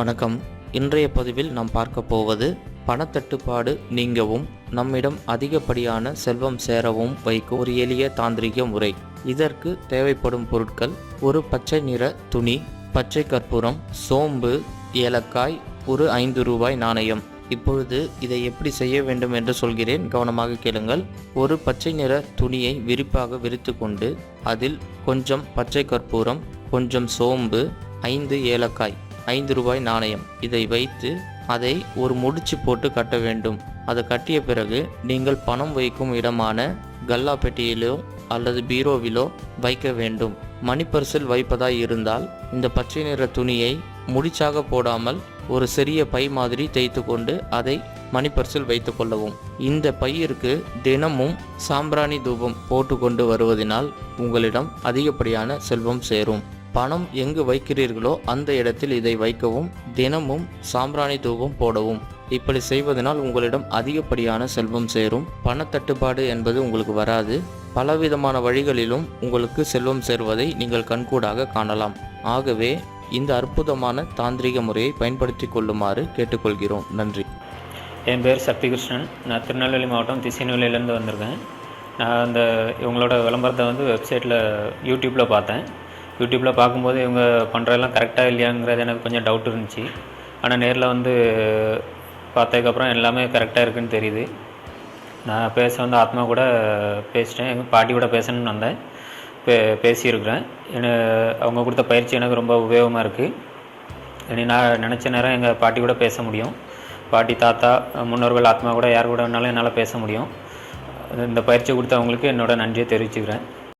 வணக்கம். இன்றைய பதிவில் நாம் பார்க்க போவது பணத்தட்டுப்பாடு நீங்கவும் நம்மிடம் அதிகப்படியான செல்வம் சேரவும் வைக்கும் ஒரு எளிய தாந்திரிக முறை. இதற்கு தேவைப்படும் பொருட்கள் ஒரு பச்சை நிற துணி பச்சை கற்பூரம் சோம்பு ஏலக்காய் ஒரு ஐந்து ரூபாய் நாணயம். இப்பொழுது இதை எப்படி செய்ய வேண்டும் என்று சொல்கிறேன். கவனமாக கேளுங்கள். ஒரு பச்சை நிற துணியை விரிப்பாக விரித்து கொண்டு அதில் கொஞ்சம் பச்சை கற்பூரம் கொஞ்சம் சோம்பு ஐந்து ஏலக்காய் ஐந்து ரூபாய் நாணயம். இதை வைத்து அதை ஒரு முடிச்சு போட்டு கட்ட வேண்டும். அதை கட்டிய பிறகு நீங்கள் பணம் வைக்கும் இடமான கல்லா பெட்டியிலோ அல்லது பீரோவிலோ வைக்க வேண்டும். மணிப்பரிசில் வைப்பதாய் இருந்தால் இந்த பச்சை நிற துணியை முடிச்சாக போடாமல் ஒரு சிறிய பை மாதிரி தேய்த்து கொண்டு அதை மணிப்பரிசில் வைத்து கொள்ளவும். இந்த பையிற்கு தினமும் சாம்பிராணி தூபம் போட்டு கொண்டு வருவதனால் உங்களிடம் அதிகப்படியான செல்வம் சேரும். பணம் எங்கு வைக்கிறீர்களோ அந்த இடத்தில் இதை வைக்கவும் தினமும் சாம்பிராணி தூபம் போடவும். இப்படி செய்வதனால் உங்களிடம் அதிகப்படியான செல்வம் சேரும். பணத்தட்டுப்பாடு என்பது உங்களுக்கு வராது. பலவிதமான வழிகளிலும் உங்களுக்கு செல்வம் சேர்வதை நீங்கள் கண்கூடாக காணலாம். ஆகவே இந்த அற்புதமான தாந்திரிக முறையை பயன்படுத்தி கொள்ளுமாறு கேட்டுக்கொள்கிறோம். நன்றி. என் பேர் சக்தி கிருஷ்ணன் நான் திருநெல்வேலி மாவட்டம் திசைநெல்வேலியிலேருந்து வந்திருக்கேன். நான் அந்த இவங்களோட விளம்பரத்தை வந்து வெப்சைட்டில் யூடியூப்பில் பார்த்தேன். யூடியூப்பில் பார்க்கும்போது இவங்க பண்ணுறதெல்லாம் கரெக்டாக இல்லையாங்கிறது எனக்கு கொஞ்சம் டவுட் இருந்துச்சு. ஆனால் நேரில் வந்து பார்த்ததுக்கப்புறம் எல்லாமே கரெக்டாக இருக்குன்னு தெரியுது. நான் பேச வந்து ஆத்மா கூட பேசிட்டேன். எங்கள் பாட்டி கூட பேசணும்னு வந்தேன். பே பேசியிருக்கிறேன். என அவங்க கொடுத்த பயிற்சி எனக்கு ரொம்ப உபயோகமாக இருக்குது இனி நான் நினச்ச நேரம் எங்கள் பாட்டி கூட பேச முடியும். பாட்டி தாத்தா முன்னோர்கள் ஆத்மா கூட யார் கூட வேணாலும் என்னால் பேச முடியும். இந்த பயிற்சி கொடுத்தவங்களுக்கு என்னோட நன்றியை தெரிவிச்சுக்கிறேன்.